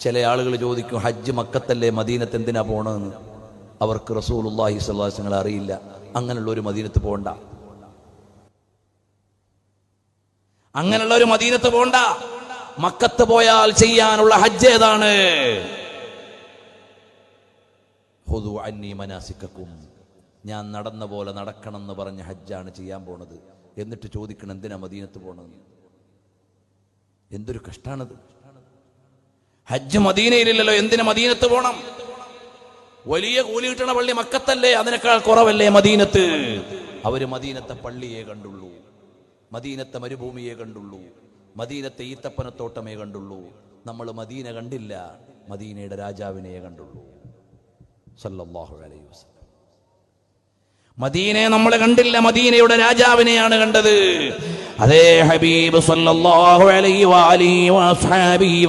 ചില ആളുകൾ ചോദിക്കും ഹജ്ജ് മക്കത്തല്ലേ മദീനത്ത് എന്തിനാ പോണെന്ന് അവർക്ക് അലൈഹി വസല്ലം അറിയില്ല. അങ്ങനെയുള്ള ഒരു മദീനത്ത് പോണ്ട. അങ്ങനെയുള്ള ഒരു മദീനത്ത് പോണ്ട. മക്കത്ത് പോയാൽ ചെയ്യാനുള്ള ഹജ്ജ് ഏതാണ്? മനാസിക്കും ഞാൻ നടന്ന പോലെ നടക്കണം എന്ന് പറഞ്ഞ ഹജ്ജാണ് ചെയ്യാൻ പോണത്. എന്നിട്ട് ചോദിക്കണം എന്തിനാ മദീനത്ത് പോണത് എന്തൊരു കഷ്ടാണത്. ഹജ്ജ് മദീനയിലില്ലല്ലോ എന്തിനാ മദീനത്ത് പോണം? വലിയ കൂലി കിട്ടണ പള്ളി മക്കത്തല്ലേ അതിനേക്കാൾ കുറവല്ലേ മദീനത്ത്? അവർ മദീനത്തെ പള്ളിയെ കണ്ടുള്ളൂ മദീനത്തെ മരുഭൂമിയെ കണ്ടുള്ളൂ മദീനത്തെ ഈത്തപ്പനത്തോട്ടമേ കണ്ടുള്ളൂ. നമ്മൾ മദീന കണ്ടില്ല മദീനയുടെ രാജാവിനെ കണ്ടുള്ളൂ. സല്ലല്ലാഹു അലൈഹി മദീനയെ നമ്മൾ കണ്ടില്ല മദീനയുടെ രാജാവിനെയാണ് കണ്ടത്. അതേ ഹബീബ് സല്ലല്ലാഹു അലൈഹി